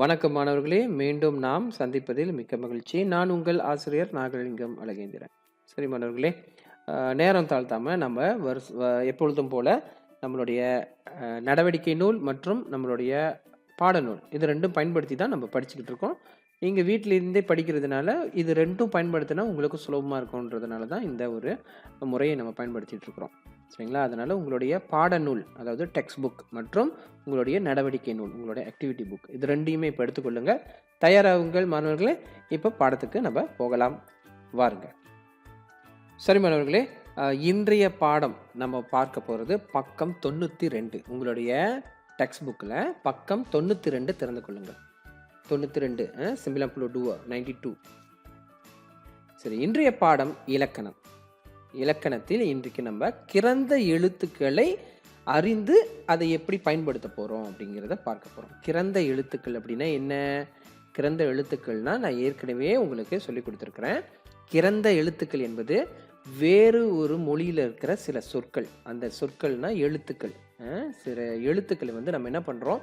வணக்கம் மாணவர்களே. மீண்டும் நாம் சந்திப்பதில் மிக்க மகிழ்ச்சி. நான் உங்கள் ஆசிரியர் நாகலிங்கம் அழகேந்திரன். சரி மாணவர்களே நேரம் தாழ்த்தாமல் நம்ம வருஷ எப்பொழுதும் போல நம்மளுடைய நடவடிக்கை நூல் மற்றும் நம்மளுடைய பாடநூல் இது ரெண்டும் பயன்படுத்தி தான் நம்ம படிச்சுக்கிட்டு இருக்கோம். நீங்கள் வீட்டிலேருந்தே படிக்கிறதுனால இது ரெண்டும் பயன்படுத்தினா உங்களுக்கு சுலபமாக இருக்கும்ன்றதுனால தான் இந்த ஒரு முறையை நம்ம பயன்படுத்திகிட்டு இருக்கிறோம். சரிங்களா? அதனால் உங்களுடைய பாடநூல் அதாவது டெக்ஸ்ட் புக் மற்றும் உங்களுடைய நடவடிக்கை நூல் உங்களுடைய ஆக்டிவிட்டி புக் இது ரெண்டையுமே இப்போ எடுத்துக்கொள்ளுங்க. தயாராகுங்கள் மாணவர்களே. இப்போ பாடத்துக்கு நம்ம போகலாம். வாருங்க. சரி மாணவர்களே இன்றைய பாடம் நம்ம பார்க்க போகிறது பக்கம் தொண்ணூற்றி ரெண்டு உங்களுடைய டெக்ஸ்ட் புக்கில் பக்கம் தொண்ணூற்றி ரெண்டு திறந்து கொள்ளுங்கள் தொண்ணூற்றி ரெண்டு சிம்பிளம்புளோ டூ நைன்டி டூ சரி இன்றைய பாடம் இலக்கணம். இலக்கணத்தில் இன்றைக்கு நம்ம கிறந்த எழுத்துக்களை அறிந்து அதை எப்படி பயன்படுத்த போகிறோம் அப்படிங்கிறத பார்க்க போகிறோம் கிறந்த எழுத்துக்கள் அப்படின்னா என்ன? கிறந்த எழுத்துக்கள்னா நான் ஏற்கனவே உங்களுக்கு சொல்லி கொடுத்துருக்குறேன். கிறந்த எழுத்துக்கள் என்பது வேறு ஒரு மொழியில் இருக்கிற சில சொற்கள். அந்த சொற்கள்னா எழுத்துக்கள். சில எழுத்துக்களை வந்து நம்ம என்ன பண்ணுறோம்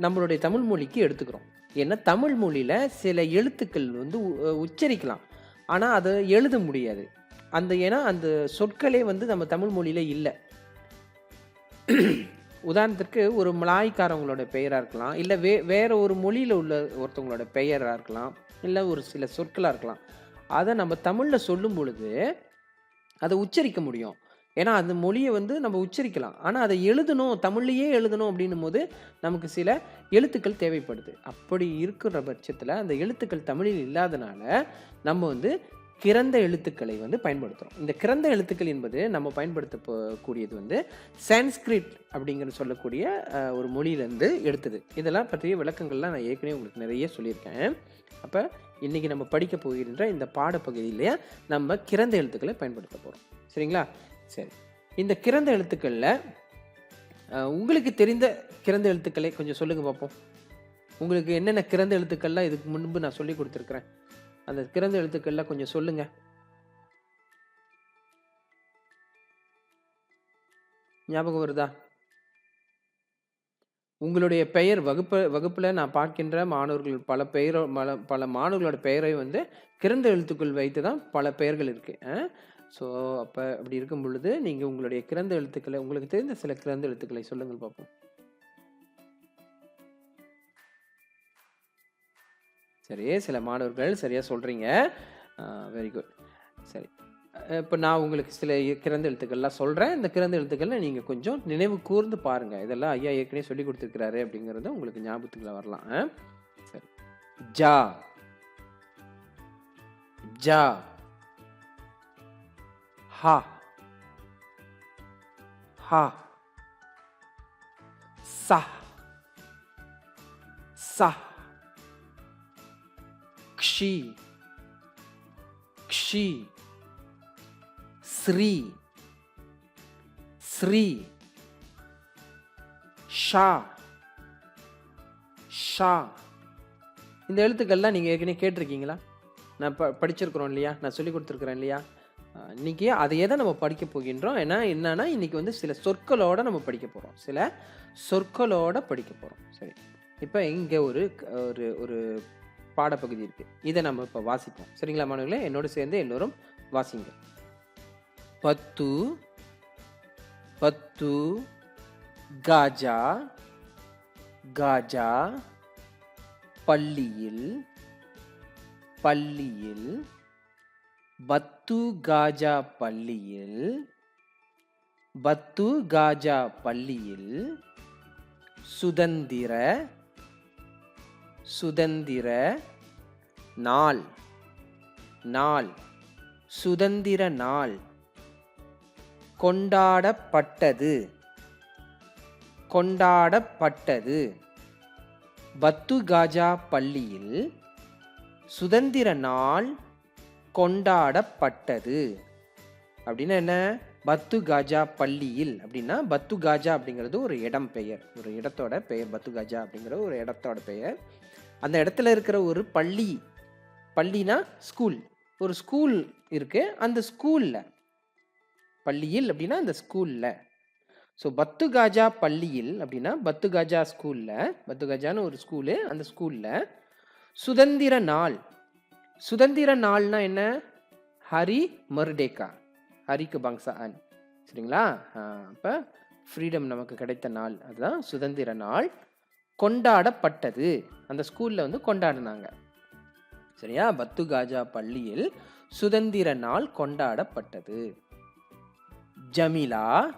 நம்மளுடைய தமிழ் மொழிக்கு எடுத்துக்கிறோம். ஏன்னா தமிழ் மொழியில் சில எழுத்துக்கள் வந்து உ- உச்சரிக்கலாம். ஆனால் அதை எழுத முடியாது. அந்த ஏன்னா அந்த சொற்களே வந்து நம்ம தமிழ் மொழியில் இல்லை. உதாரணத்திற்கு ஒரு மலாய்க்காரவங்களோட பெயராக இருக்கலாம் இல்லை வே வேறு ஒரு மொழியில் உள்ள ஒருத்தவங்களோட பெயராக இருக்கலாம் இல்லை ஒரு சில சொற்களாக இருக்கலாம். அதை நம்ம தமிழில் சொல்லும் பொழுது அதை உச்சரிக்க முடியும். ஏன்னா அந்த மொழியை வந்து நம்ம உச்சரிக்கலாம். ஆனால் அதை எழுதணும் தமிழ்லையே எழுதணும் அப்படின்னும் போது நமக்கு சில எழுத்துக்கள் தேவைப்படுது. அப்படி இருக்கிற பட்சத்தில் அந்த எழுத்துக்கள் தமிழில் இல்லாதனால நம்ம வந்து கிறந்த எழுத்துக்களை வந்து பயன்படுத்துகிறோம் இந்த கிறந்த எழுத்துக்கள் என்பது நம்ம பயன்படுத்த கூடியது வந்து சான்ஸ்கிரிட் அப்படிங்கிற சொல்லக்கூடிய ஒரு மொழியிலேருந்து எடுத்தது. இதெல்லாம் பற்றிய விளக்கங்கள்லாம் நான் ஏற்கனவே உங்களுக்கு நிறைய சொல்லியிருக்கேன். அப்போ இன்றைக்கி நம்ம படிக்க போகின்ற இந்த பாடப்பகுதியிலேயே நம்ம கிறந்த எழுத்துக்களை பயன்படுத்த போகிறோம் சரிங்களா? சரி. இந்த கிறந்த எழுத்துக்களில் உங்களுக்கு தெரிந்த கிறந்த எழுத்துக்களை கொஞ்சம் சொல்லுங்கள் பார்ப்போம் உங்களுக்கு என்னென்ன கிறந்த எழுத்துக்கள்லாம் இதுக்கு முன்பு நான் சொல்லி கொடுத்துருக்குறேன்? அந்த கிறந்த எழுத்துக்கள்லாம் கொஞ்சம் சொல்லுங்கள் ஞாபகம் வருதா? உங்களுடைய பெயர் வகுப்பு வகுப்பில் நான் பார்க்கின்ற மாணவர்கள் பல பெயரோ பல பல மாணவர்களோட பெயரை வந்து கிறந்த எழுத்துக்கள் வைத்து தான் பல பெயர்கள் இருக்குது ஸோ அப்போ அப்படி இருக்கும் பொழுது நீங்கள் உங்களுடைய கிறந்த எழுத்துக்களை உங்களுக்கு தெரிந்த சில கிறந்த எழுத்துக்களை சொல்லுங்கள் பார்ப்போம் சரி சில மாணவர்கள் சரியாக சொல்கிறீங்க வெரி குட் சரி. இப்போ நான் உங்களுக்கு சில கிறந்த எழுத்துக்கள்லாம் சொல்கிறேன் இந்த கிறந்த எழுத்துக்களை நீங்கள் கொஞ்சம் நினைவு கூர்ந்து பாருங்கள் இதெல்லாம் ஐயா ஏற்கனவே சொல்லி கொடுத்துருக்கிறாரு அப்படிங்கிறத உங்களுக்கு ஞாபகத்துக்குள்ள வரலாம். சரி. ஜா. ஜா. ஹா. ஹா. சா. சா. க்ஷி க்ஷி ஸ்ரீ ஸ்ரீ ஷா ஷா. இந்த எழுத்துக்கள்லாம் நீங்கள் ஏற்கனவே கேட்டிருக்கீங்களா? நான் ப படிச்சிருக்கிறோம் இல்லையா? நான் சொல்லி கொடுத்துருக்குறேன் இல்லையா? இன்றைக்கி இன்னைக்கு அதையே தான் நம்ம படிக்க போகின்றோம்? ஏன்னா என்னன்னா இன்றைக்கி வந்து சில சொற்களோட நம்ம படிக்க போகிறோம் சில சொற்களோட படிக்க போகிறோம் சரி. இப்போ இங்கே ஒரு ஒரு ஒரு பாடப்பகுதி இருக்குது இதை நம்ம இப்போ வாசிப்போம். சரிங்களா மாணவர்களே? என்னோட சேர்ந்து எல்லோரும் வாசிங்க. பத்து பத்து காஜா காஜா பள்ளியில் பள்ளியில் பத்து காஜா பள்ளியில் பத்து காஜா பள்ளியில் சுதந்திர சுதந்திர நாள். நாள். சுதந்திர நாள். கொண்டாடப்பட்டது. கொண்டாடப்பட்டது. பத்து காஜா பள்ளியில் சுதந்திர நாள் கொண்டாடப்பட்டது. அப்படின்னா என்ன? பத்து காஜா பள்ளியில் அப்படின்னா பத்து காஜா அப்படிங்கிறது ஒரு இடம் பெயர். ஒரு இடத்தோட பெயர் பத்து காஜா அப்படிங்கிற ஒரு இடத்தோட பெயர். அந்த இடத்துல இருக்கிற ஒரு பள்ளி பள்ளினா ஸ்கூல் ஒரு ஸ்கூல் இருக்குது அந்த ஸ்கூலில் பள்ளியில் அப்படின்னா அந்த ஸ்கூலில் ஸோ பத்துகாஜா பள்ளியில் அப்படின்னா பத்துகாஜா ஸ்கூலில் பத்துகாஜான்னு ஒரு ஸ்கூலு அந்த ஸ்கூலில் சுதந்திர நாள். சுதந்திர நாள்னா என்ன? ஹரி மர்டேக்கா ஹரிக்கு பங்சா அன் சரிங்களா? அப்போ ஃப்ரீடம் நமக்கு கிடைத்த நாள். அதுதான் சுதந்திர நாள். கொண்டாடப்பட்டது. அந்த ஸ்கூலில் வந்து கொண்டாடினாங்க. சரியா? பத்துகாஜா பள்ளியில் சுதந்திர நாள் கொண்டாடப்பட்டது. ஜமிலா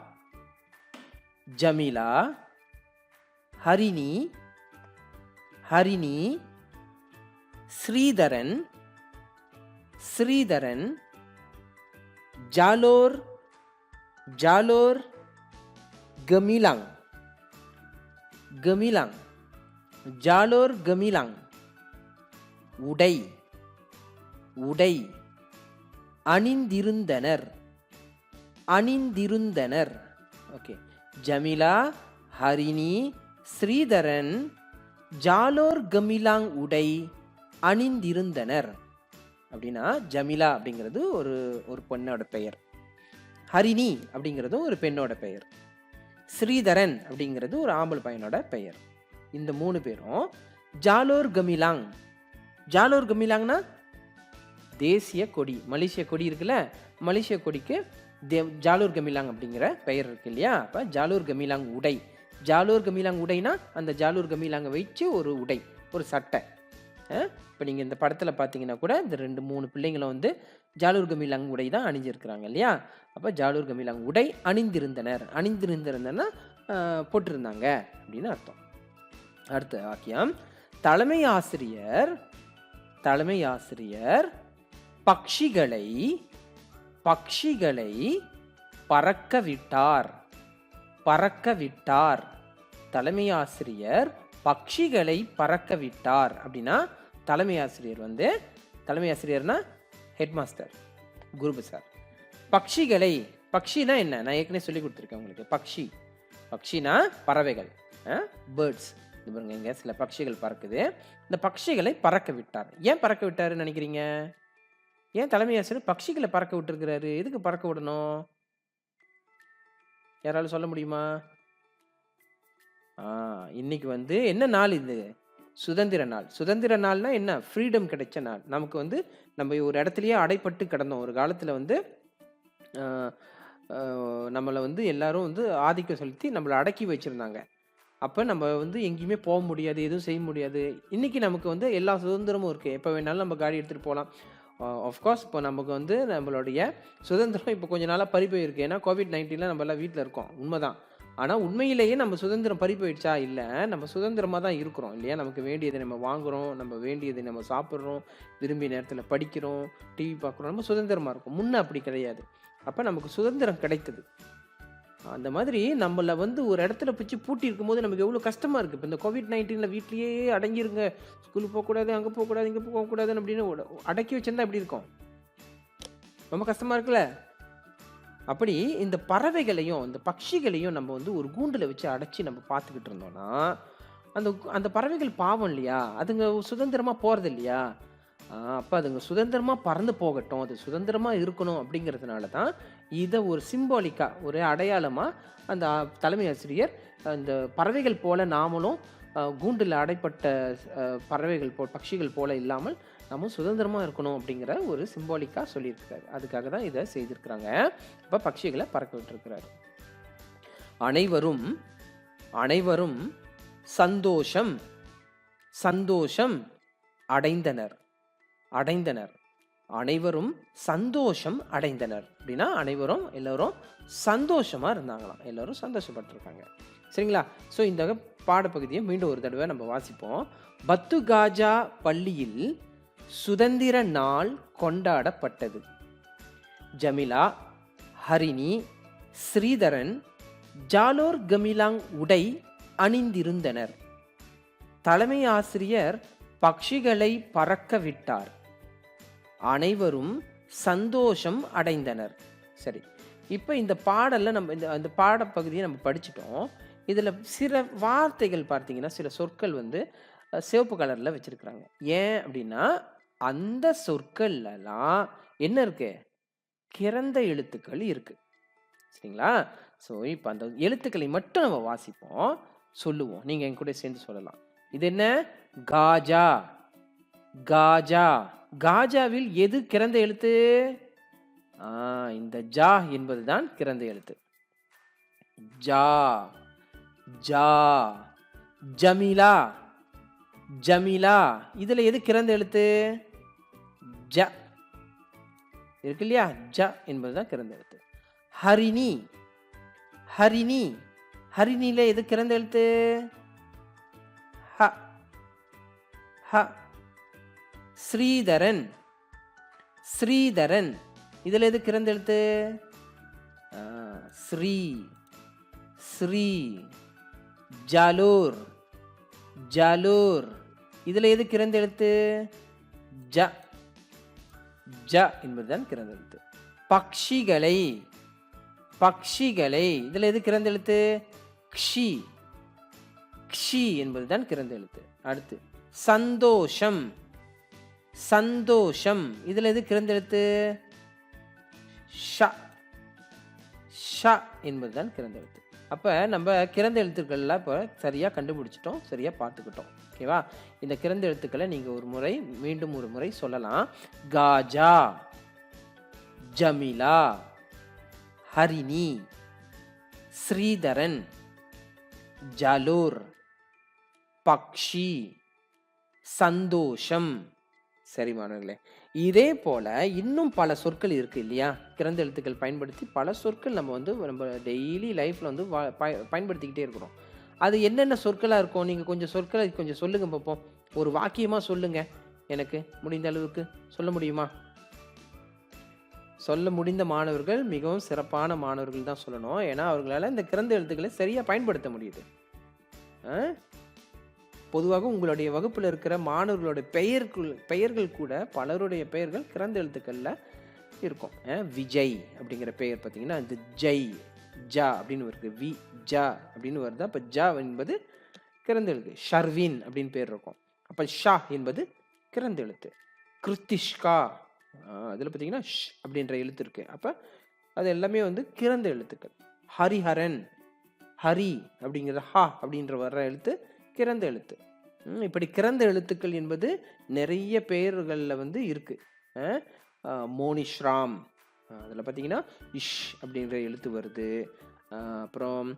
ஜமிலா ஹரிணி ஹரிணி ஸ்ரீதரன் ஸ்ரீதரன் ஜாலோர் ஜாலோர் கமிலாங் கமிலாங். ஜாலோர் கமிலாங் உடை உடை அணிந்திருந்தனர் அணிந்திருந்தனர் ஓகே ஜமிலா ஹரிணி ஸ்ரீதரன் ஜாலோர் கமிலாங் உடை அணிந்திருந்தனர் அப்படின்னா ஜமிலா அப்படிங்கிறது ஒரு ஒரு பெண்ணோட பெயர். ஹரிணி அப்படிங்கிறதும் ஒரு பெண்ணோட பெயர். ஸ்ரீதரன் அப்படிங்கிறது ஒரு ஆம்பல் பையனோட பெயர். இந்த மூணு பேரும் ஜாலோர் கமிலாங். ஜாலோர் கமிலாங்னா தேசிய கொடி மலேசிய கொடி இருக்குல்ல? மலேசிய கொடிக்கு தே ஜாலூர் கமிலாங் அப்படிங்கிற பெயர் இருக்கு இல்லையா? அப்போ ஜாலூர் கமிலாங் உடை. ஜாலூர் கமிலாங் உடைனா அந்த ஜாலூர் கமிலாங்கை வச்சு ஒரு உடை ஒரு சட்டை. இப்போ நீங்கள் இந்த படத்தில் பார்த்தீங்கன்னா கூட இந்த ரெண்டு மூணு பிள்ளைங்களும் வந்து ஜாலூர் கமிலாங் உடை தான் அணிஞ்சிருக்கிறாங்க இல்லையா? அப்போ ஜாலூர் கமிலாங் உடை அணிந்திருந்தனர். அணிந்திருந்திருந்தனா போட்டிருந்தாங்க அப்படின்னு அர்த்தம். அடுத்த வாக்கியம். தலைமை ஆசிரியர் தலைமை ஆசிரியர் பக்ஷிகளை பக்ஷிகளை பறக்க விட்டார். பறக்க விட்டார். தலைமை ஆசிரியர் பக்ஷிகளை பறக்க விட்டார். அப்படின்னா தலைமை ஆசிரியர் வந்து தலைமை ஆசிரியர்னா ஹெட்மாஸ்டர் குருபு சார். பக்ஷிகளை பக்ஷினா என்ன? நான் ஏற்கனவே சொல்லி கொடுத்துருக்கேன் உங்களுக்கு. பக்ஷி. பக்ஷினா பறவைகள் பேர்ட்ஸ் இது பாருங்க இங்கே சில பட்சிகள் பறக்குது. இந்த பட்சிகளை பறக்க விட்டார். ஏன் பறக்க விட்டாருன்னு நினைக்கிறீங்க? ஏன் தலைமை ஆசிரியர் பட்சிகளை பறக்க விட்டுருக்கிறாரு? எதுக்கு பறக்க விடணும்? யாராலும் சொல்ல முடியுமா? ஆ இன்னைக்கு வந்து என்ன நாள் இது? சுதந்திர நாள். சுதந்திர நாள்னா என்ன? ஃப்ரீடம் கிடைச்ச நாள். நமக்கு வந்து நம்ம ஒரு இடத்துலையே அடைப்பட்டு கிடந்தோம். ஒரு காலத்தில் வந்து நம்மளை வந்து எல்லாரும் வந்து ஆதிக்கம் செலுத்தி நம்மளை அடக்கி வச்சுருந்தாங்க. அப்போ நம்ம வந்து எங்கேயுமே போக முடியாது எதுவும் செய்ய முடியாது. இன்றைக்கி நமக்கு வந்து எல்லா சுதந்திரமும் இருக்குது எப்போ வேணாலும் நம்ம காடி எடுத்துகிட்டு போகலாம் ஆஃப்கோர்ஸ் இப்போ நமக்கு வந்து நம்மளுடைய சுதந்திரம் இப்போ கொஞ்ச நாளாக பறி போயிருக்கு. ஏன்னா கோவிட் நைன்டீனில் நம்ம எல்லாம் வீட்டில் இருக்கோம். உண்மைதான். ஆனால் உண்மையிலேயே நம்ம சுதந்திரம் பறி போயிடுச்சா? இல்லை. நம்ம சுதந்திரமாக தான் இருக்கிறோம் இல்லையா? நமக்கு வேண்டியதை நம்ம வாங்குகிறோம் நம்ம வேண்டியதை நம்ம சாப்பிட்றோம் விரும்பிய நேரத்தில் படிக்கிறோம் டிவி பார்க்குறோம் நம்ம சுதந்திரமாக இருக்கும். முன்னே அப்படி கிடையாது. அப்போ நமக்கு சுதந்திரம் கிடைத்தது. அந்த மாதிரி நம்மளை வந்து ஒரு இடத்துல பிடிச்சி பூட்டி இருக்கும்போது நமக்கு எவ்வளோ கஷ்டமாக இருக்குது இப்போ இந்த கோவிட் நைன்டீனில் வீட்லேயே அடங்கிருங்க. ஸ்கூலுக்கு போகக்கூடாது அங்கே போகக்கூடாது இங்கே போகக்கூடாதுன்னு அப்படின்னு அடக்கி வச்சிருந்தா எப்படி இருக்கும்? ரொம்ப கஷ்டமாக இருக்குல்ல? அப்படி இந்த பறவைகளையும் இந்த பட்சிகளையும் நம்ம வந்து ஒரு கூண்டில் வச்சு அடைச்சி நம்ம பார்த்துக்கிட்டு இருந்தோம்னா அந்த அந்த பறவைகள் பாவம் இல்லையா? அதுங்க சுதந்திரமாக போகிறது இல்லையா அப்போ அதுங்க சுதந்திரமாக பறந்து போகட்டும். அது சுதந்திரமாக இருக்கணும் அப்படிங்கிறதுனால தான் இதை ஒரு சிம்பாலிக்காக ஒரு அடையாளமாக அந்த தலைமை ஆசிரியர் அந்த பறவைகள் போல் நாமளும் கூண்டில் அடைப்பட்ட பறவைகள் போ பட்சிகள் போல் இல்லாமல் நம்ம சுதந்திரமாக இருக்கணும் அப்படிங்கிற ஒரு சிம்பாலிக்காக சொல்லியிருக்கிறாரு அதுக்காக தான் இதை செய்திருக்கிறாங்க. இப்போ பட்சிகளை பறக்க விட்டுருக்கிறாரு. அனைவரும் அனைவரும் சந்தோஷம் சந்தோஷம் அடைந்தனர். அடைந்தனர். அனைவரும் சந்தோஷம் அடைந்தனர். அப்படின்னா அனைவரும் எல்லோரும் சந்தோஷமாக இருந்தாங்களாம். எல்லோரும் சந்தோஷப்பட்டிருக்காங்க. சரிங்களா? ஸோ இந்த பாடப்பகுதியை மீண்டும் ஒரு தடவை நம்ம வாசிப்போம். பத்து காஜா பள்ளியில் சுதந்திர நாள் கொண்டாடப்பட்டது. ஜமிலா ஹரிணி ஸ்ரீதரன் ஜாலோர் கமிலாங் உடை அணிந்திருந்தனர். தலைமை ஆசிரியர் பக்ஷிகளை பறக்க விட்டார். அனைவரும் சந்தோஷம் அடைந்தனர். சரி இப்போ இந்த பாடலில் நம்ம இந்த அந்த பாடப்பகுதியை நம்ம படிச்சிட்டோம். இதில் சில வார்த்தைகள் பார்த்தீங்கன்னா சில சொற்கள் வந்து சிவப்பு கலரில் வச்சுருக்குறாங்க. ஏன் அப்படின்னா அந்த சொற்கள்லாம் என்ன இருக்கு? கிறந்த எழுத்துக்கள் இருக்குது சரிங்களா? ஸோ இப்போ அந்த எழுத்துக்களை மட்டும் நம்ம வாசிப்போம் சொல்லுவோம். நீங்கள் என் கூட சேர்ந்து சொல்லலாம். இது என்ன? காஜா. காஜா. காஜாவில் எது கிறந்த எழுத்து? இந்த ஜா என்பதுதான் கிறந்த எழுத்து. ஜா ஜா ஜமீலா ஜமீலா இதில் எது கிறந்த எழுத்து? ஜ. இருக்கு இல்லையா? ஜ என்பதுதான் கிறந்த எழுத்து. ஹரிணி ஹரிணி ஹரிணியில் எது கிறந்த எழுத்து? ஹ ஹ. ஸ்ரீதரன். ஸ்ரீதரன். இதில் எது கிறந்த எழுத்து? ஸ்ரீ. ஸ்ரீ. ஜாலூர். ஜாலூர். இதில் எது கிறந்த எழுத்து? ஜ. ஜ என்பதுதான் கிறந்த எழுத்து. பக்ஷிகளை. பக்ஷிகளை. இதில் எது கிறந்த எழுத்து? க்ஷி. க்ஷி என்பதுதான் கிறந்த எழுத்து. அடுத்து சந்தோஷம். சந்தோஷம். இதில் எது கிறந்தெழுத்து ஷ. ஷ என்பதுதான் கிறந்தெழுத்து அப்போ நம்ம கிறந்த எழுத்துக்கள்லாம் இப்போ சரியாக கண்டுபிடிச்சிட்டோம் சரியாக பார்த்துக்கிட்டோம். ஓகேவா இந்த கிறந்த எழுத்துக்களை நீங்கள் ஒரு முறை மீண்டும் ஒரு முறை சொல்லலாம். காஜா ஜமிலா ஹரிணி ஸ்ரீதரன் ஜலூர் பக்ஷி சந்தோஷம். சரி மாணவர்களே. இதே போல் இன்னும் பல சொற்கள் இருக்குது இல்லையா? கிறந்த எழுத்துக்கள் பயன்படுத்தி பல சொற்கள் நம்ம வந்து நம்ம டெய்லி லைஃப்பில் வந்து வா- பய- பயன்படுத்திக்கிட்டே இருக்கிறோம். அது என்னென்ன சொற்களாக இருக்கும் நீங்கள் கொஞ்சம் சொற்களை கொஞ்சம் சொல்லுங்க பார்ப்போம் ஒரு வாக்கியமாக சொல்லுங்கள் எனக்கு முடிந்த அளவுக்கு சொல்ல முடியுமா? சொல்ல முடிந்த மாணவர்கள் மிகவும் சிறப்பான மாணவர்கள் தான் சொல்லணும். ஏன்னா அவர்களால் இந்த கிறந்த எழுத்துக்களை சரியாக பயன்படுத்த முடியுது. ஆ? பொதுவாக உங்களுடைய வகுப்பில் இருக்கிற மாணவர்களோட பெயர்கள் பெயர்கள் கூட பலருடைய பெயர்கள் கிறந்த எழுத்துக்களில் இருக்கும். விஜய் அப்படிங்கிற பெயர் பார்த்தீங்கன்னா இந்த ஜெய் ஜா அப்படின்னு வருது வி ஜா அப்படின்னு வருது. அப்போ ஜா என்பது கிறந்த எழுத்து. ஷர்வின் அப்படின்னு பேர் இருக்கும். அப்போ ஷா என்பது கிறந்த எழுத்து. கிருத்திஷ்கா அதில் பார்த்தீங்கன்னா ஷ் அப்படின்ற எழுத்து இருக்கு. அப்போ அது எல்லாமே வந்து கிறந்த எழுத்துக்கள். ஹரிஹரன் ஹரி அப்படிங்கிற ஹா அப்படின்ற வர்ற எழுத்து கிறந்த எழுத்து. இப்படி கிறந்த எழுத்துக்கள் என்பது நிறைய பெயர்களில் வந்து இருக்குது மோனிஷ்ராம். அதில் பார்த்தீங்கன்னா இஷ் அப்படின்ற எழுத்து வருது. அப்புறம்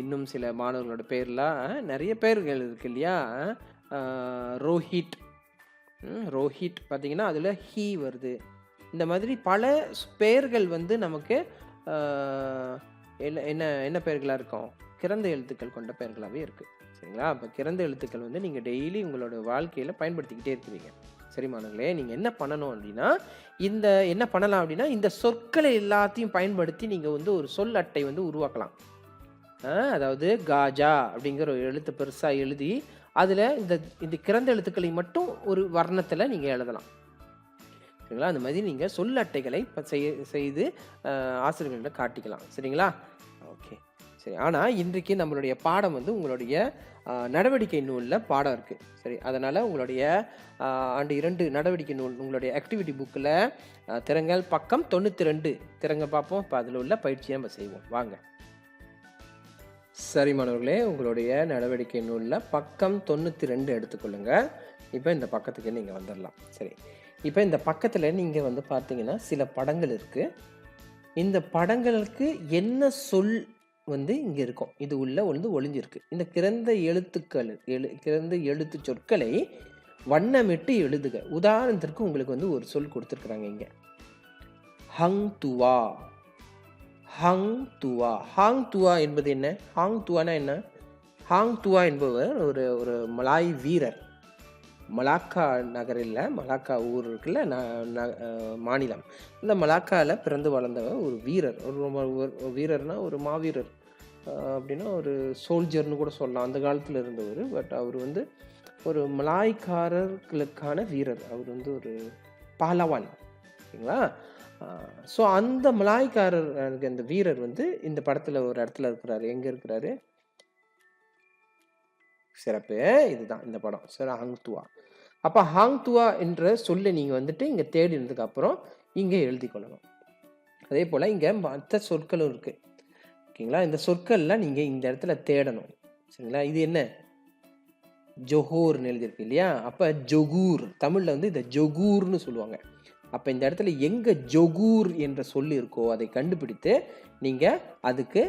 இன்னும் சில மாணவர்களோட பேர்லாம் நிறைய பேர்கள் இருக்கு இல்லையா? ரோஹிட் ரோஹிட் பார்த்தீங்கன்னா அதில் ஹீ வருது. இந்த மாதிரி பல பெயர்கள் வந்து நமக்கு என்ன என்ன என்ன பெயர்களாக இருக்கும்? கிறந்த எழுத்துக்கள் கொண்ட பெயர்களாகவே இருக்குது சரிங்களா? அப்போ கிறந்த எழுத்துக்கள் வந்து நீங்கள் டெய்லி உங்களோட வாழ்க்கையில் பயன்படுத்திக்கிட்டே இருக்கிறீங்க சரி மாணவர்களே நீங்கள் என்ன பண்ணணும் அப்படின்னா இந்த என்ன பண்ணலாம் அப்படின்னா இந்த சொற்களை எல்லாத்தையும் பயன்படுத்தி நீங்கள் வந்து ஒரு சொல் அட்டை வந்து உருவாக்கலாம். அதாவது காஜா அப்படிங்கிற ஒரு எழுத்து பெருசாக எழுதி அதில் இந்த இந்த கிறந்த எழுத்துக்களை மட்டும் ஒரு வர்ணத்தில் நீங்கள் எழுதலாம். சரிங்களா? அந்த மாதிரி நீங்கள் சொல் அட்டைகளை இப்போ செய்து அஹ், ஆசிரியர்கள்ட்ட காட்டிக்கலாம். சரிங்களா? சரி. ஆனால் இன்றைக்கு நம்மளுடைய பாடம் வந்து உங்களுடைய நடவடிக்கை நூலில் பாடம் இருக்குது சரி அதனால் உங்களுடைய ஆண்டு இரண்டு நடவடிக்கை நூல் உங்களுடைய ஆக்டிவிட்டி புக்கில் திறங்கள் பக்கம் தொண்ணூற்றி ரெண்டு திறங்க பார்ப்போம். இப்போ அதில் உள்ள பயிற்சியை நம்ம செய்வோம். வாங்க. சரி மாணவர்களே உங்களுடைய நடவடிக்கை நூலில் பக்கம் தொண்ணூற்றி ரெண்டு எடுத்துக்கொள்ளுங்க. இப்போ இந்த பக்கத்துக்கு நீங்கள் வந்துடலாம் சரி. இப்போ இந்த பக்கத்தில் நீங்கள் வந்து பார்த்தீங்கன்னா சில படங்கள் இருக்குது இந்த படங்களுக்கு என்ன சொல் வந்து இங்கே இருக்கும். இது உள்ளே வந்து ஒளிஞ்சிருக்கு. இந்த கிறந்த எழுத்துக்கள் எழு கிறந்த எழுத்து சொற்களை வண்ணமிட்டு எழுதுக. உதாரணத்திற்கு உங்களுக்கு வந்து ஒரு சொல் கொடுத்துருக்குறாங்க இங்கே. ஹங் துவா. ஹங் துவா. ஹாங் துவா என்பது என்ன? ஹாங் துவானா என்ன? ஹாங் துவா என்பவர் ஒரு ஒரு மலாய் வீரர். மலாக்கா நகரில் மலாக்கா ஊர் இருக்குல்ல ந- ந- மாநிலம். இந்த மலாக்காவில் பிறந்து வளர்ந்தவர் ஒரு வீரர். ஒரு ரொம்ப வீரர்னால் ஒரு வீரர்னா ஒரு மாவீரர். அப்படின்னா ஒரு சோல்ஜர்னு கூட சொல்லலாம். அந்த காலத்தில் இருந்தவர். பட் அவர் வந்து ஒரு மலாய்க்காரர்களுக்கான வீரர். அவர் வந்து ஒரு பாலவான். ஓகேங்களா ஸோ அந்த மலாய்க்காரர் அந்த வீரர் வந்து இந்த படத்தில் ஒரு இடத்துல இருக்கிறாரு. எங்கே இருக்கிறாரு? சிறப்பு. இதுதான் இந்த படம். சரி ஹாங்துவா அப்போ ஹாங்துவா என்ற சொல்லை நீங்கள் வந்துட்டு இங்கே தேடினதுக்கு அப்புறம் இங்கே எழுதி கொள்ளணும். அதே போல் இங்கே மற்ற சொற்களும் இருக்குது ஓகேங்களா? இந்த சொற்கள்லாம் நீங்கள் இந்த இடத்துல தேடணும். சரிங்களா? இது என்ன? ஜொஹூர்னு எழுதியிருக்கு இல்லையா? அப்போ ஜொகூர். தமிழில் வந்து இதை ஜொகூர்னு சொல்லுவாங்க. அப்போ இந்த இடத்துல எங்கே ஜொகூர் என்ற சொல் இருக்கோ அதை கண்டுபிடித்து நீங்கள் அதுக்கு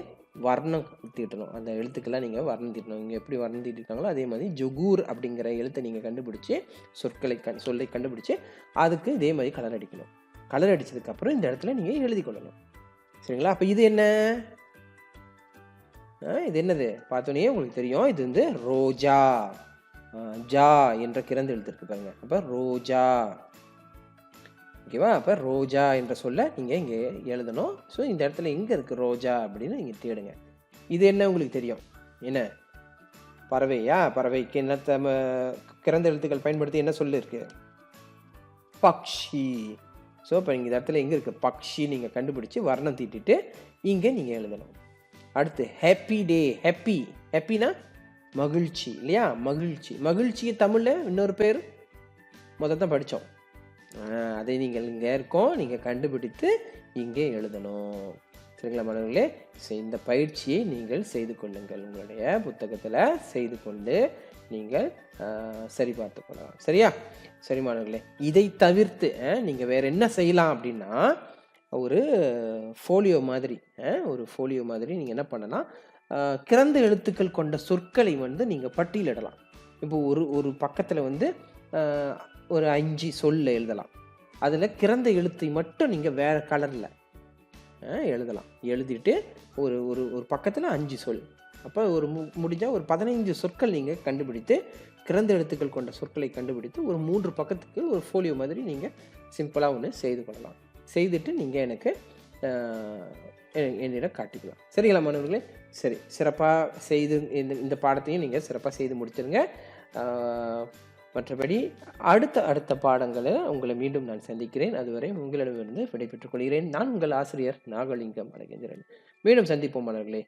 வர்ணம் தீட்டணும். அந்த எழுத்துக்கெல்லாம் நீங்கள் வர்ணம் தீட்டணும். இங்கே எப்படி வர்ணம் தீட்டிருக்காங்களோ அதே மாதிரி ஜொகூர் அப்படிங்கிற எழுத்தை நீங்கள் கண்டுபிடிச்சி சொற்களை கண் சொல்லை கண்டுபிடிச்சி அதுக்கு இதே மாதிரி கலர் அடிக்கணும். கலர் அடித்ததுக்கப்புறம் இந்த இடத்துல நீங்கள் எழுதி கொள்ளணும். சரிங்களா? அப்போ இது என்ன? இது என்னது? பார்த்தோன்னே உங்களுக்கு தெரியும். இது வந்து ரோஜா. ஜா என்ற கிறந்து எழுத்திருக்கு பாருங்க. அப்போ ரோஜா. ஓகேவா? அப்போ ரோஜா என்ற சொல்ல நீங்கள் இங்கே எழுதணும். ஸோ இந்த இடத்துல எங்கே இருக்குது ரோஜா அப்படின்னு நீங்கள் தேடுங்க. இது என்ன உங்களுக்கு தெரியும்? என்ன? பறவையா? பறவைக்கு என்ன தம கிறந்த எழுத்துக்கள் பயன்படுத்தி என்ன சொல்லு இருக்கு? பக்ஷி. ஸோ இப்போ இந்த இடத்துல எங்கே இருக்குது பக்ஷி நீங்கள் கண்டுபிடிச்சி வர்ணம் தீட்டிட்டு இங்கே நீங்கள் எழுதணும். அடுத்து ஹாப்பி டே ஹாப்பி ஹாப்பினா மகிழ்ச்சி இல்லையா? மகிழ்ச்சி. மகிழ்ச்சியை தமிழில் இன்னொரு பேர்? முதல்ல தான் படித்தோம் அதை நீங்கள் இங்கே இருக்கோம். நீங்கள் கண்டுபிடித்து இங்கே எழுதணும். சரிங்களா மாணவர்களே? இந்த பயிற்சியை நீங்கள் செய்து கொள்ளுங்கள். உங்களுடைய புத்தகத்தில் செய்து கொண்டு நீங்கள் சரி பார்த்து கொள்ளலாம். சரியா? சரி மாணவர்களே இதை தவிர்த்து நீங்கள் வேறு என்ன செய்யலாம் அப்படின்னா ஒரு ஃபோலியோ மாதிரி ஒரு ஃபோலியோ மாதிரி நீங்கள் என்ன பண்ணலாம் கிறந்த எழுத்துக்கள் கொண்ட சொற்களை வந்து நீங்கள் பட்டியலிடலாம். இப்போ ஒரு ஒரு பக்கத்தில் வந்து ஒரு அஞ்சு சொல்ல எழுதலாம். அதில் கிறந்த எழுத்தை மட்டும் நீங்கள் வேறு கலரில் எழுதலாம். எழுதிட்டு ஒரு ஒரு ஒரு பக்கத்தில் அஞ்சு சொல். அப்போ ஒரு மு முடிஞ்சால் ஒரு பதினைஞ்சு சொற்கள் நீங்கள் கண்டுபிடித்து கிறந்த எழுத்துக்கள் கொண்ட சொற்களை கண்டுபிடித்து ஒரு மூன்று பக்கத்துக்கு ஒரு ஃபோலியோ மாதிரி நீங்கள் சிம்பிளாக ஒன்று செய்து கொள்ளலாம். செய்துட்டு நீங்கள் எனக்கு எ- என்னிடம் காட்டிக்கலாம். சரிங்களா மாணவர்களே? சரி சிறப்பாக செய்து இந்த இந்த பாடத்தையும் நீங்கள் சிறப்பாக செய்து முடிச்சிருங்க. மற்றபடி அடுத்த அடுத்த பாடங்களை உங்களை மீண்டும் நான் சந்திக்கிறேன். அதுவரை உங்களிடமிருந்து விடைபெற்றுக் கொள்கிறேன். நான் உங்கள் ஆசிரியர் நாகலிங்கம் அழகேந்திரன் மீண்டும் சந்திப்போம் மலர்களே